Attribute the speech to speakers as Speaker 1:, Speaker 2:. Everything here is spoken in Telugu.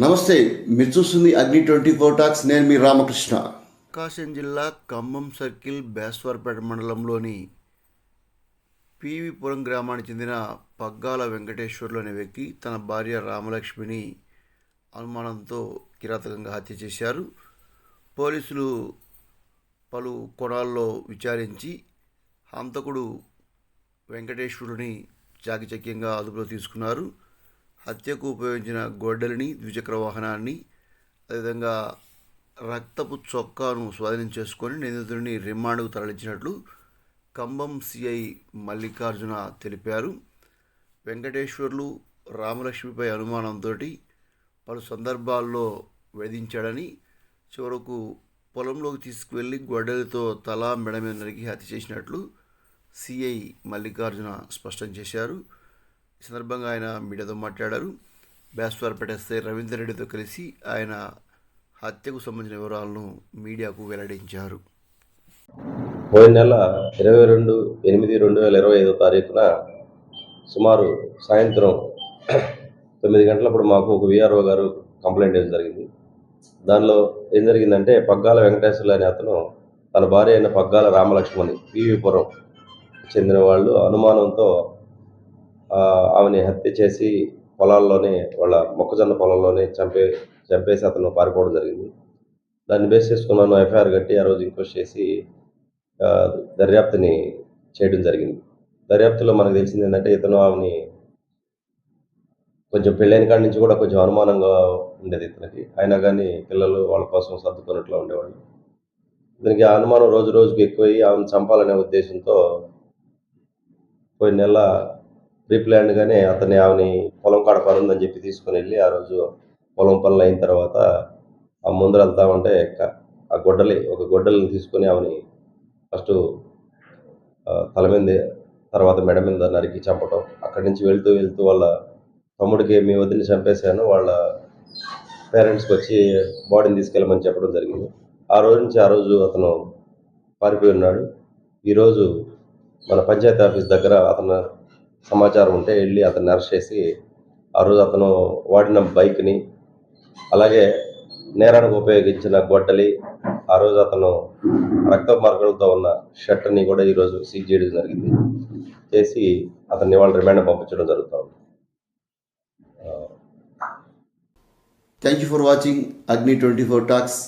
Speaker 1: నమస్తే మీరు చూస్తుంది అగ్ని ట్వంటీ ఫోర్ టాక్స్ నేను మీ రామకృష్ణ.
Speaker 2: ప్రకాశం జిల్లా ఖమ్మం సర్కిల్ బేస్వార్పేట మండలంలోని పీవీపురం గ్రామానికి చెందిన పగ్గాల వెంకటేశ్వర్లు అనే వ్యక్తి తన భార్య రామలక్ష్మిని అనుమానంతో కిరాతకంగా హత్య చేశారు. పోలీసులు పలు కోణాల్లో విచారించి హంతకుడు వెంకటేశ్వరుని చాకచక్యంగా అదుపులో తీసుకున్నారు. హత్యకు ఉపయోగించిన గొడ్డలిని ద్విచక్ర వాహనాన్ని అదేవిధంగా రక్తపు చొక్కాను స్వాధీనం చేసుకొని నిందితుడిని రిమాండ్కు తరలించినట్లు ఖమ్మం సిఐ మల్లికార్జున తెలిపారు. వెంకటేశ్వర్లు రామలక్ష్మిపై అనుమానంతో పలు సందర్భాల్లో వేధించాడని చివరకు పొలంలోకి తీసుకువెళ్ళి గొడ్డలితో తల మెడ మీద నరికి హత్య చేసినట్లు సిఐ మల్లికార్జున స్పష్టం చేశారు. ఈ సందర్భంగా ఆయన మీడియాతో మాట్లాడారు. బేస్వార్పేట ఎస్ఐ రవీందర్ రెడ్డితో కలిసి ఆయన హత్యకు సంబంధించిన వివరాలను మీడియాకు వెల్లడించారు.
Speaker 3: పోయిన నెల ఇరవై రెండు ఎనిమిది రెండు వేల ఇరవై ఐదో తారీఖున సుమారు సాయంత్రం తొమ్మిది గంటలప్పుడు మాకు ఒక విఆర్ఓ గారు కంప్లైంట్ ఇవ్వడం జరిగింది. దానిలో ఏం జరిగిందంటే పగ్గాల వెంకటేశ్వర్లు అనే అతను తన భార్య అయిన పగ్గాల రామలక్ష్మణి పీవీపురం చెందిన వాళ్ళు అనుమానంతో ఆమెని హత్య చేసి పొలాల్లోనే వాళ్ళ మొక్కజొన్న పొలంలోనే చంపే చంపేసి అతను పారిపోవడం జరిగింది. దాన్ని బేస్ చేసుకున్నాను ఎఫ్ఐఆర్ కట్టి ఆ రోజు ఇంక్వెస్ట్ చేసి దర్యాప్తుని చేయడం జరిగింది. దర్యాప్తులో మనకు తెలిసింది ఏంటంటే ఇతను ఆమెని కొంచెం పెళ్ళైన కాడి నుంచి కూడా కొంచెం అనుమానంగా ఉండేది ఇతనికి. అయినా కానీ పిల్లలు వాళ్ళ కోసం సర్దుకున్నట్లు ఉండేవాళ్ళు. ఇతనికి ఆ అనుమానం రోజు రోజుకి ఎక్కువయ్యి ఆమెను చంపాలనే ఉద్దేశంతో పోయిన నెల ప్రీప్లాన్డ్గానే అతన్ని ఆమెని పొలం కాడ పని ఉందని చెప్పి తీసుకుని వెళ్ళి ఆ రోజు పొలం పనులు అయిన తర్వాత ఆ ముందర వెళ్తా ఉంటే ఆ గొడ్డలి ఒక గొడ్డలిని తీసుకొని ఆమెని ఫస్ట్ తల మీద తర్వాత మెడ మీద నరికి చంపటం. అక్కడి నుంచి వెళ్తూ వెళ్తూ వాళ్ళ తమ్ముడికి మీ వదిలి చంపేశాను. వాళ్ళ పేరెంట్స్కి వచ్చి బాడీని తీసుకెళ్ళమని చెప్పడం జరిగింది. ఆ రోజు నుంచి ఆ రోజు అతను పారిపోయి ఉన్నాడు. ఈరోజు మన పంచాయతీ ఆఫీస్ దగ్గర అతను సమాచారం ఉంటే వెళ్ళి అతను అరెస్ట్ చేసి ఆ రోజు అతను వాడిన బైక్ని అలాగే నేరానికి ఉపయోగించిన గొడ్డలి ఆ రోజు అతను రక్త మార్గాలతో ఉన్న షర్ట్ని కూడా ఈరోజు సీజ్ చేయడం జరిగింది. చేసి అతన్ని వాళ్ళ రిమాండ్ పంపించడం జరుగుతూ ఉంది
Speaker 1: thank you for watching Agni twenty four talks